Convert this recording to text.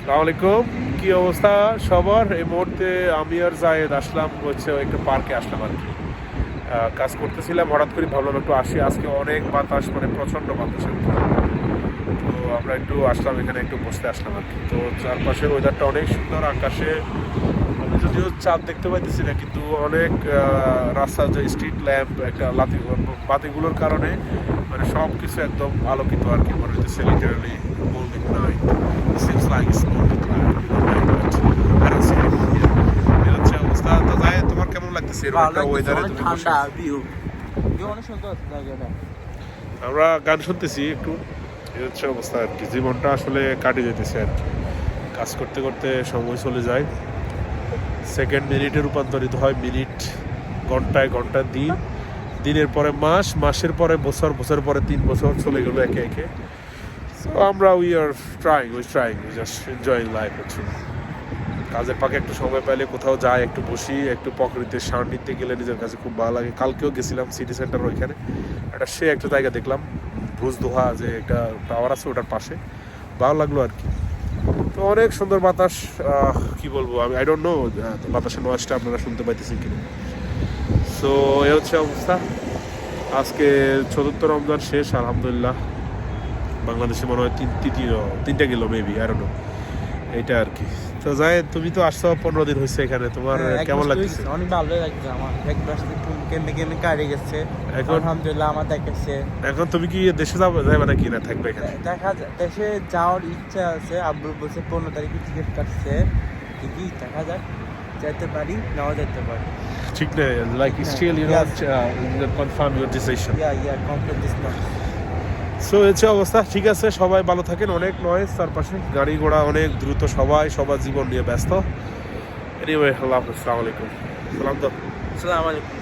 আসসালামু আলাইকুম। কি অবস্থা সবার? এই মুহূর্তে আমি আর জায়েদ আসলাম হচ্ছে একটা পার্কে আসলাম আর কি। কাজ করতেছিলাম, হঠাৎ করে ভাবলাম একটু আসি। আজকে অনেক বাতাস মানে প্রচণ্ড বাতাস তো আমরা একটু আসলাম, এখানে একটু বসতে আসলাম আর কি। তো চারপাশে ওয়েদারটা অনেক সুন্দর, আকাশে। আমি যদিও চাঁদ দেখতে পাইতেছি না, কিন্তু অনেক রাস্তার যে স্ট্রিট ল্যাম্প একটা লাতি বাতিগুলোর কারণে মানে সব কিছু একদম আলোকিত আর কি। মনে হচ্ছে literally golden night seems like smooth আর আছে হচ্ছে অবস্থা। তো যাই তোমার কেমন লাগতেছে এরকম একটা ওয়েদারে তুমি ঠান্ডা ভিউ ভিউ অনেক সুন্দর জায়গাটা। আমরা গান শুনতেছি একটু। এই হচ্ছে অবস্থা আর কি। জীবনটা আসলে কাটে যেতেছে আর কি। কাজ করতে করতে সময় চলে যায়। সেকেন্ড মিনিটে রূপান্তরিত হয় মিনিট ঘন্টায় ঘণ্টা দিন। দিনের পরে মাস, মাসের পরে বছর বছর পরে তিন বছর চলে গেলো একে একে। আমরা we are trying we trying we just enjoying life হচ্ছে। কাজের পাকে একটু সময় পাইলে কোথাও যাই, একটু বসি, একটু প্রকৃতির সান্নিধ্যে গেলে নিজের কাছে খুব ভালো লাগে। কালকেও গেছিলাম সিটি সেন্টার ওইখানে। একটা সে একটা জায়গা দেখলাম, ভুজদোহা যে একটা টাওয়ার আছে ওটার পাশে। ভালো লাগল আর কি। তো অনেক সুন্দর বাতাস কি বলব, আমি আই ডোন্ট নো বাতাসের নয়েজটা আপনারা শুনতে পাইতেছেন কিনা। সো এ হচ্ছে অবস্থা। আজকে চতুর্থ রমজান শেষ আলহামদুলিল্লাহ। বাংলাদেশে মনে হয় তিন তৃতীয় তিনটা গেল মেবি আর নো এইটা আর কি। তো যাই তুমি তো আসছো পনেরো দিন হয়েছে এখানে। তোমার হ্যাঁ, কেমন লাগছে অনেক ভালো লাগছে আমার। এক মাস কেমনে কেমনে কাটে গেছে। এখন- আলহামদুলিল্লাহ আমার দেখেছে। এখন তুমি কি দেশে যাবে যাবে নাকি না থাকবে এখানে? দেখা যায় দেশে যাওয়ার ইচ্ছা আছে। আব্বুর বলছে পনেরো তারিখে টিকিট কাটছে। দেখি দেখা যাক। যেতে পারি নাও যেতে পারি। ঠিক না like still you. Not confirm your decision yeah yeah complete this so হচ্ছে অবস্থা ঠিক আছে সবাই ভালো থাকেন অনেক নয়েজ চারপাশে গাড়ি ঘোড়া অনেক দ্রুত সবাই সবার জীবন নিয়ে ব্যস্ত। এনিওয়ে আল্লাহ হাফেজ আসসালামু আলাইকুম। সালাম তো আসসালামু আলাইকুম